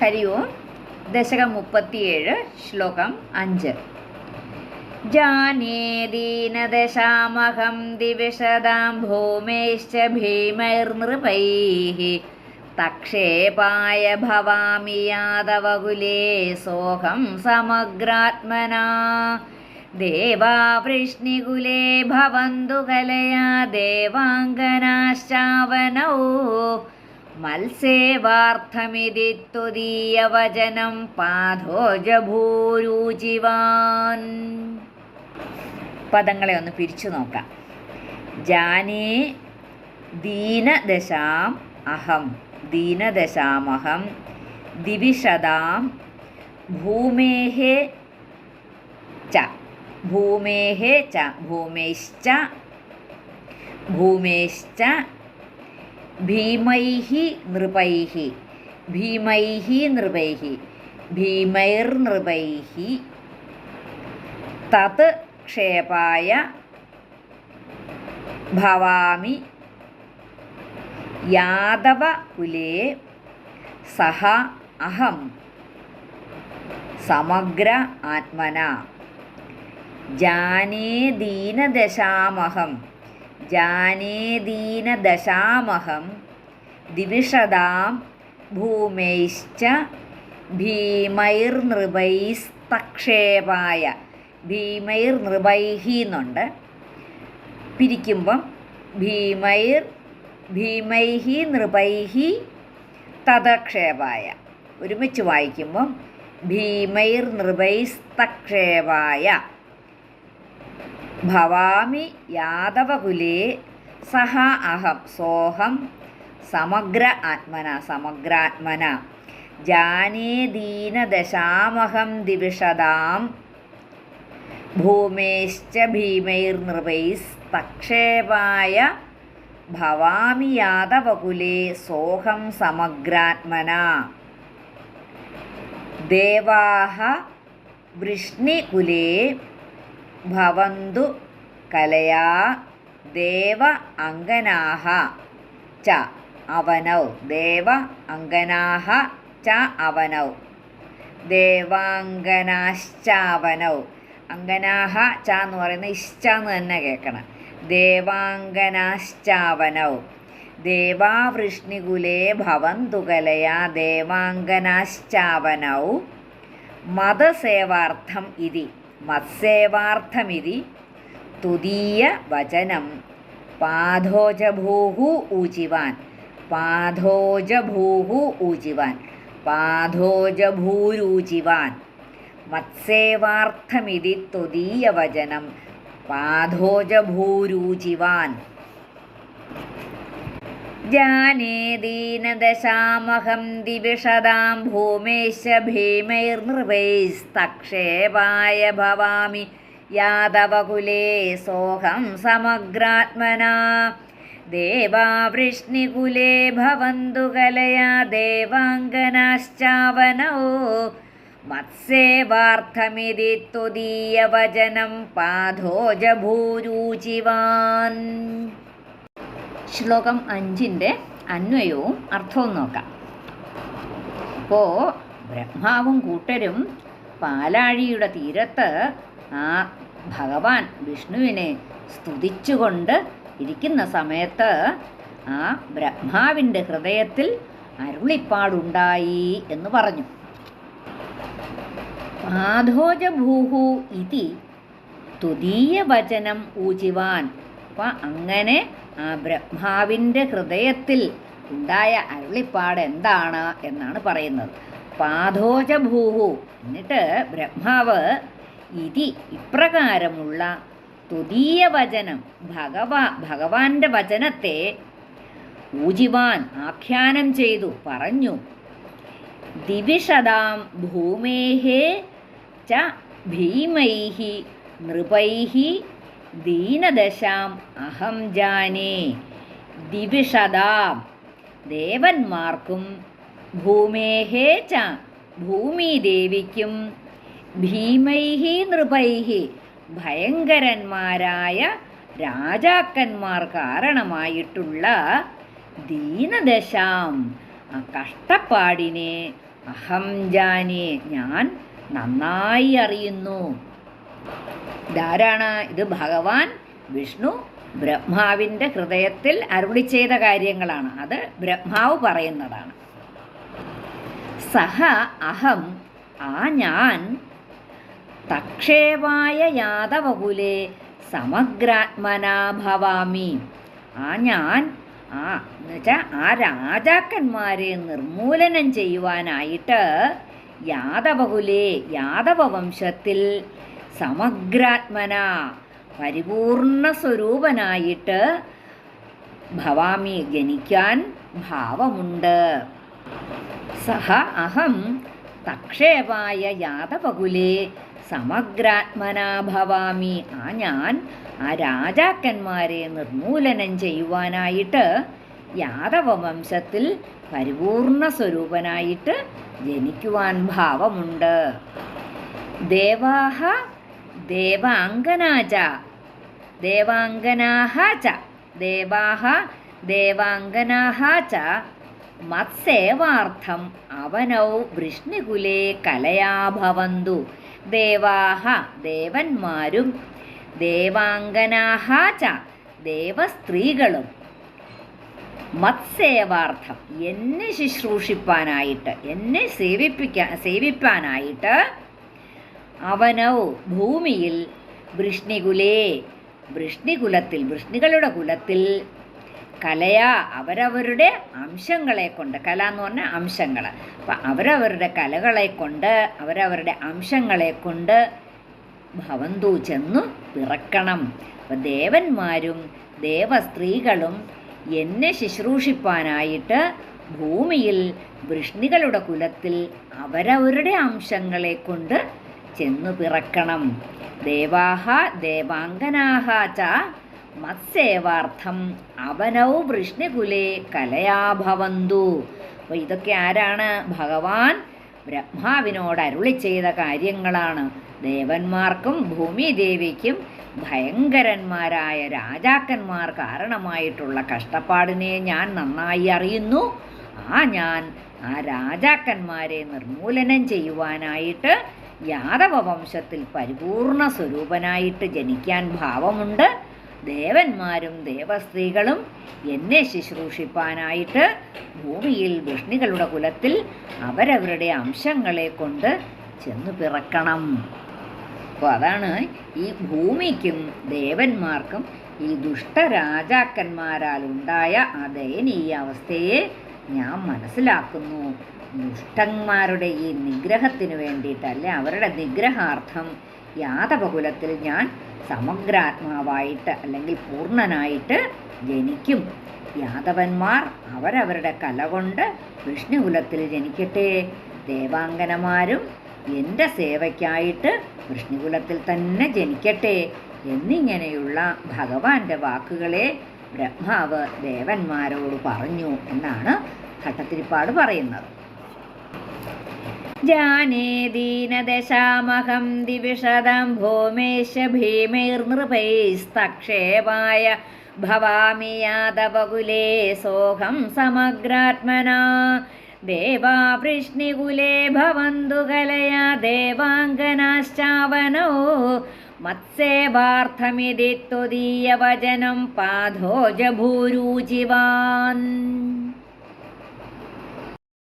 ഹരി ഓം. ദശകം മുപ്പത്തിയേഴ് ശ്ലോകം അഞ്ച്. ജാനേ ദീനദശാമഹം ദിവിശതാം ഭൂമേശ്ച ഭീമൈർനൃപൈः തക്ഷേപായ ഭവാമി യാദവകുലേ സോഹം സമഗ്രാത്മനാ. ദേവാവൃഷ്ണികുലേ ഭവന്തു കലയാ ദേവാംഗനാശ്ചാവനൗ. മത്സ്യേവാർത്ഥമിതി ത്വദീയവചനം പാധോജഭൂരുചിവാൻ. പദങ്ങളെ ഒന്ന് പിരിച്ചു നോക്കാം. ജാനേ ദീനദശാം അഹം ദീനദശാമഹം ദിവിഷതാം ഭൂമേഹ ച ഭൂമേഹ ച ഭൂമേശ്ച ഭൂമേശ്ച ഭീമൈः നൃപൈः ഭീമൈः നൃപൈः ഭീമൈർനൃപൈः തത് ക്ഷേപായ ഭവാമി യാദവകുലേ സഹ അഹം സമഗ്ര ആത്മന ജാനേ ദീനദശാമഹം ദീനദശാമഹം ദിവിഷതാം ഭൂമൈശ്ച ഭീമൈർനൃപൈസ്തക്ഷേപായ ഭീമൈർനൃപൈഹി എന്നുണ്ട് പിരിക്കുമ്പം ഭീമൈർ ഭീമൈഹി നൃപൈഹി തഥക്ഷേപായ ഒരുമിച്ച് വായിക്കുമ്പം ഭീമൈർ നൃപൈസ്തക്ഷേപായ ഭവാമി യാദവകുലേ സഹ അഹം സോഹം സമഗ്ര ആത്മന സമഗ്രാത്മന. ജാനേ ദീനദശാമഹം ദിവിഷതാം ഭൂമേശ്ച ഭീമൈർനൃപൈസ്തക്ഷേപായ ഭവാമി യാദവകുലേ സോഹം സമഗ്രാത്മന. ദേവാഹ വൃഷ്ണികുലേ ഭവന്തു കലയാ ദേവ അംഗനാഹ ച അവനൗ. ദേവ അംഗനാഹ ച അവനൗ. ദേവാംഗനാശ്ചാവനൗ. അങ്കനാഹ ച എന്ന് പറയുന്ന ഇശ്ച എന്ന് തന്നെ കേൾക്കണം. ദേവാംഗനാശ്ചാവനൗ. ദേവാവൃഷ്ണികുലേ ഭവന്തു കലയാ ദേവാംഗനാശ്ചാവനൗ. മതസേവാർത്ഥം ഇതി. മത്സേവാർത്ഥമിതി തുതീയ വചനം. പാധോജഭൂഹു ഊജിവാൻ പാധോജഭൂഹു ഊജിവാൻ പാധോജഭൂരൂജിവാൻ. മത്സേവാർത്ഥമിതി തുതീയ വചനം. പാധോജഭൂരൂചിവാൻ ജാനേ ദീനദശാമഹം ദിവിഷതാം ഭൂമേശ ഭീമൈർനൃപൈസ്തക്ഷേപായ ഭവാമി യാദവകുലേ സോഹം സമഗ്രാത്മനാ. ദേവാവൃഷ്ണികുലേ ഭവന്തു കലയാ ദേവാംഗനാശ്ചാവനോ. മത്സ്യേവാർത്ഥമിതി ത്വദീയവചനം പാധോജഭൂരൂചിവാൻ. ശ്ലോകം അഞ്ചിന്റെ അന്വയവും അർത്ഥവും നോക്കാം. ഇപ്പോൾ ബ്രഹ്മാവും കൂട്ടരും പാലാഴിയുടെ തീരത്ത് ആ ഭഗവാൻ വിഷ്ണുവിനെ സ്തുതിച്ചുകൊണ്ട് ഇരിക്കുന്ന സമയത്ത് ആ ബ്രഹ്മാവിന്റെ ഹൃദയത്തിൽ അരുളിപ്പാടുണ്ടായി എന്ന് പറഞ്ഞു. പാധോജഭൂഹു ഇതി തുതീയ വചനം ഊചിവാൻ അപ്പം അങ്ങനെ ആ ബ്രഹ്മാവിന്റെ ഹൃദയത്തിൽ ഉണ്ടായ അരുളിപ്പാട് എന്താണ് എന്നാണ് പറയുന്നത്. പാധോജഭൂഹു എന്നിട്ട് ബ്രഹ്മാവ് ഇതി ഇപ്രകാരമുള്ള തുതീയ വചനം ഭഗവാ ഭഗവാന്റെ വചനത്തെ ഊജിവാൻ ആഖ്യാനം ചെയ്തു പറഞ്ഞു ദിവിഷതാം ഭൂമേഹേ ച ഭീമൈഹി നൃപൈः ദീനദശാം അഹം ജാനേ. ദിവിഷതാം ദേവന്മാർക്കും ഭൂമേഹേ ച ഭൂമിദേവിക്കും ഭീമൈഹി നൃപൈഹി. ഭയങ്കരന്മാരായ രാജാക്കന്മാർ കാരണമായിട്ടുള്ള ദീനദശാം ആ കഷ്ടപ്പാടിനെ അഹം ജാനേ ഞാൻ നന്നായി അറിയുന്നു. ഇതാരാണ്? ഇത് ഭഗവാൻ വിഷ്ണു ബ്രഹ്മാവിന്റെ ഹൃദയത്തിൽ അരുളി ചെയ്ത കാര്യങ്ങളാണ്. അത് ബ്രഹ്മാവ് പറയുന്നതാണ്. സഹ അഹം ആ ഞാൻ തക്ഷേവായ യാദവകുലെ സമഗ്രാത്മനാ ഭവാമി. ആ ഞാൻ ആ എന്നുവെച്ചാൽ ആ രാജാക്കന്മാരെ നിർമൂലനം ചെയ്യുവാനായിട്ട് യാദവകുലെ യാദവ വംശത്തിൽ സമഗ്രാത്മന പരിപൂർണ സ്വരൂപനായിട്ട് ഭവാമി ജനിക്കാൻ ഭാവമുണ്ട്. സഹ അഹം തക്ഷേപായ യാദവകുലെ സമഗ്രാത്മനാ ഭവാമി. ആ ഞാൻ ആ രാജാക്കന്മാരെ നിർമൂലനം ചെയ്യുവാനായിട്ട് യാദവ വംശത്തിൽ പരിപൂർണ സ്വരൂപനായിട്ട് ജനിക്കുവാൻ ഭാവമുണ്ട്. ദേവാഹ ദേവാഹ മത്സേവാർത്ഥം അവനൗ വൃഷ്ണികുലേ കലയാഭവന്തു ദേവാഹ ദേവന്മാരും. ദേവാംഗനാഹ ച. ദേവസ്ത്രീകളും. മത്സേവാർത്ഥം എന്നെ ശുശ്രൂഷിപ്പാനായിട്ട് എന്നെ സേവിപ്പിക്കാൻ സേവിപ്പാനായിട്ട് അവനൗ ഭൂമിയിൽ വൃഷ്ണികുലേ വൃഷ്ണികുലത്തിൽ വൃഷ്ണികളുടെ കുലത്തിൽ കലയ അവരവരുടെ അംശങ്ങളെ കൊണ്ട്. കല എന്ന് പറഞ്ഞാൽ അംശങ്ങൾ അപ്പം അവരവരുടെ കലകളെ കൊണ്ട് അവരവരുടെ അംശങ്ങളെ കൊണ്ട് ഭവന്തു ചെന്നു പിറക്കണം. അപ്പം ദേവന്മാരും ദേവസ്ത്രീകളും എന്നെ ശുശ്രൂഷിപ്പാനായിട്ട് ഭൂമിയിൽ വൃഷ്ണികളുടെ കുലത്തിൽ അവരവരുടെ അംശങ്ങളെ കൊണ്ട് ചെന്നു പിറക്കണം. ദേവാഹ ദേവാംഗനാഹ ച മത്സേവാർത്ഥം. അവനൗ വൃഷ്ണികുലേ കലയാഭവന്തു അപ്പോൾ ഇതൊക്കെ ആരാണ്? ഭഗവാൻ ബ്രഹ്മാവിനോട് അരുളി ചെയ്ത കാര്യങ്ങളാണ്. ദേവന്മാർക്കും ഭൂമിദേവിക്കും ഭയങ്കരന്മാരായ രാജാക്കന്മാർ കാരണമായിട്ടുള്ള കഷ്ടപ്പാടിനെ ഞാൻ നന്നായി അറിയുന്നു. ആ ഞാൻ ആ രാജാക്കന്മാരെ നിർമൂലനം ചെയ്യുവാനായിട്ട് യാദവ വംശത്തിൽ പരിപൂർണ സ്വരൂപനായിട്ട് ജനിക്കാൻ ഭാവമുണ്ട്. ദേവന്മാരും ദേവസ്ത്രീകളും എന്നെ ശുശ്രൂഷിപ്പാനായിട്ട് ഭൂമിയിൽ വിഷ്ണികളുടെ കുലത്തിൽ അവരവരുടെ അംശങ്ങളെ കൊണ്ട് ചെന്നു പിറക്കണം. അപ്പോൾ അതാണ് ഈ ഭൂമിക്കും ദേവന്മാർക്കും ഈ ദുഷ്ടരാജാക്കന്മാരാൽ ഉണ്ടായ ആ ദയനീയ അവസ്ഥയെ ഞാൻ മനസ്സിലാക്കുന്നു. ദുഷ്ടന്മാരുടെ ഈ നിഗ്രഹത്തിന് വേണ്ടിയിട്ടല്ല അവരുടെ നിഗ്രഹാർത്ഥം യാദവകുലത്തിൽ ഞാൻ സമഗ്രാത്മാവായിട്ട് അല്ലെങ്കിൽ പൂർണനായിട്ട് ജനിക്കും. യാദവന്മാർ അവരവരുടെ കല കൊണ്ട് വിഷ്ണുകുലത്തിൽ ജനിക്കട്ടെ. ദേവാംഗനമാരും എന്റെ സേവയ്ക്കായിട്ട് വിഷ്ണുകുലത്തിൽ തന്നെ ജനിക്കട്ടെ എന്നിങ്ങനെയുള്ള ഭഗവാന്റെ വാക്കുകളെ ബ്രഹ്മാവ് ദേവന്മാരോട് പറഞ്ഞു എന്നാണ് ഭട്ടത്തിരിപ്പാട് പറയുന്നത്. ജാനേ ദീനദശാമഹം ദിവിഷദം ഭൂമേശ ഭീമൈർനൃപൈസ്തക്ഷേപായ ഭവാമി യാദവകുലേ സോഹം സമഗ്രാത്മനാ. ദേവാവൃഷ്ണികുലേ ഭവന്തു കലയാ ദേവാംഗനാശ്ചാവനോ. മത്സേവാർത്ഥമിതി ത്വദീയവചനം പാധോജഭൂരൂചിവാൻ